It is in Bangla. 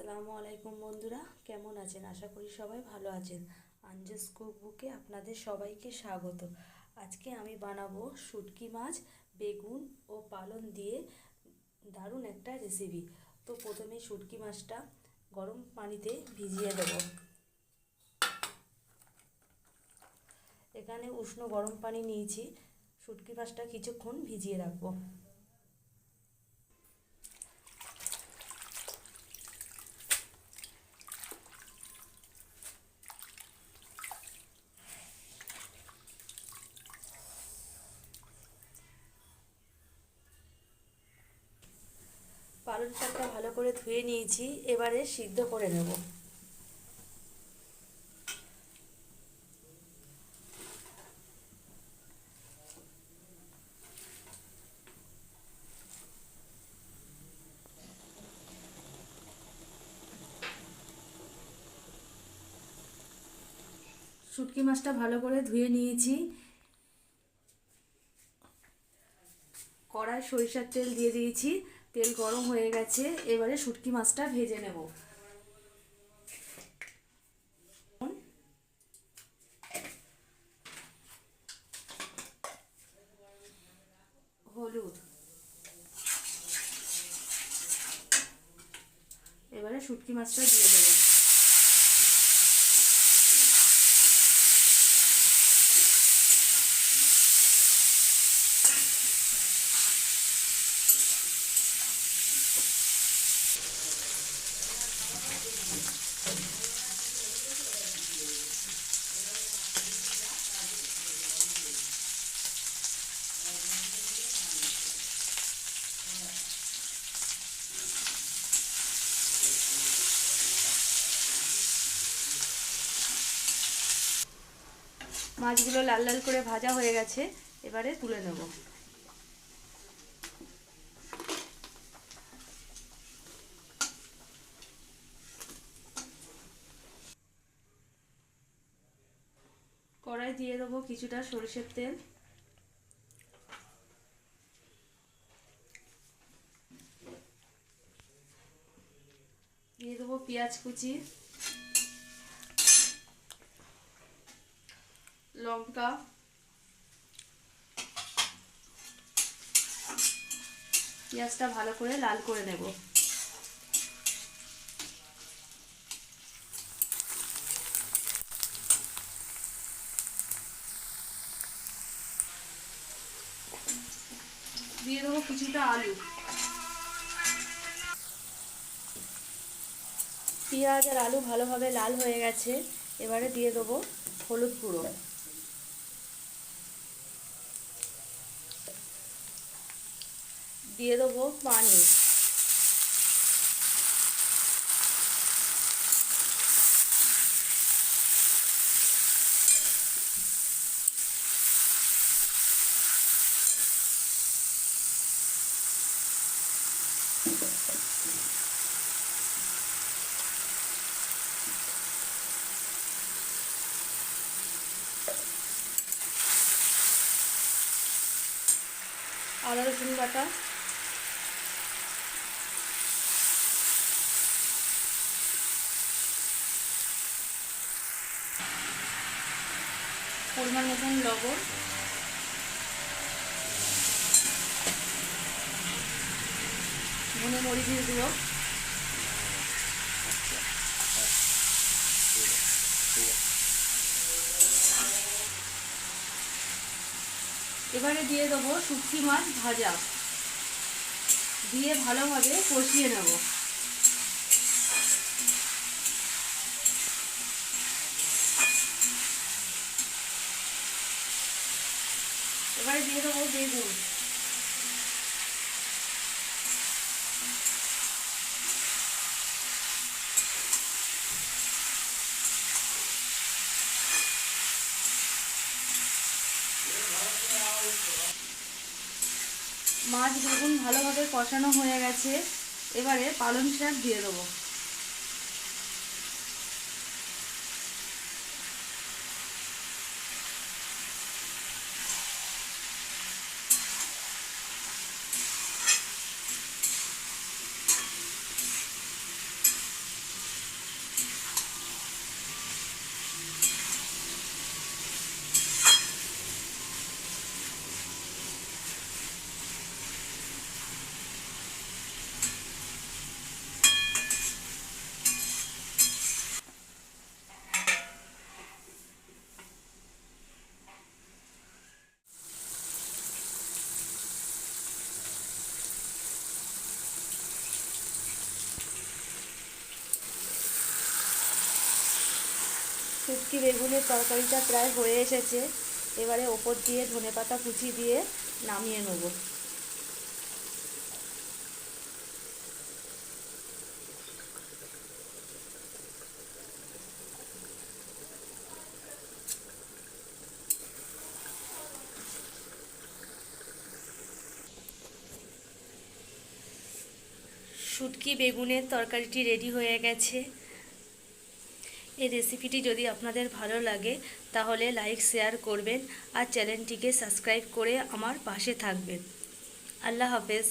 আসসালামু আলাইকুম বন্ধুরা, কেমন আছেন? আশা করি সবাই ভালো আছেন। আঞ্জুস কুক বুকে আপনাদের সবাইকে স্বাগত। আজকে আমি বানাবো শুটকি মাছ, বেগুন ও পালন দিয়ে দারুণ একটা রেসিপি তো প্রথমে শুটকি মাছটা গরম পানিতে ভিজিয়ে দেব। এখানে উষ্ণ গরম পানি নিয়েছি। শুটকি মাছটা কিছুক্ষণ ভিজিয়ে রাখব। পালং শাকটা ভালো করে ধুয়ে নিয়েছি, এবারে সিদ্ধ করে নেব। শুটকি মাছটা ভালো করে ধুয়ে নিয়েছি। কড়াই সরিষার তেল দিয়ে দিয়েছি। তেল গরম হয়ে গেছে, এবারে শুটকি মাছটা ভেজে নেব। হলুদ। এবারে শুটকি মাছটা দিয়ে দেবো। মাছগুলো লাল লাল করে ভাজা হয়ে গেছে, এবারে তুলে নেব। কড়াই দিয়ে দেবো কিছুটা সরিষের তেল। দিয়ে দেবো পেঁয়াজ কুচি। লঙ্কা। পেঁয়াজটা ভালো করে লাল করে নেব। দিয়ে দেবো কিছুটা আলু। পেঁয়াজ আর আলু ভালোভাবে লাল হয়ে গেছে। এবারে দিয়ে দেবো হলুদ গুঁড়ো। দিয়ে দেবো পানি। আদা রসুন বাটা। পরিমাণ মতন লবণ। মনে মরিচ দিয়ে দেবো এবারে দিয়ে দেবো শুটকি মাছ ভাজা। দিয়ে ভালোভাবে কষিয়ে নেব। এবারে দিয়ে দেবো বেগুন মাছ বেগুন ভালোভাবে কষানো হয়ে গেছে। এবারে পালং শাক দিয়ে দেবো। শুটকি বেগুনের তরকারিটা প্রায় হয়ে এসেছে। এবারে ওপর দিয়ে ধনেপাতা কুচি দিয়ে নামিয়ে নেব। শুটকি বেগুনের তরকারিটি রেডি হয়ে গেছে। এই রেসিপিটি যদি আপনাদের ভালো লাগে, তাহলে লাইক শেয়ার করবেন আর চ্যানেলটিকে সাবস্ক্রাইব করে আমার পাশে থাকবেন। আল্লাহ হাফেজ।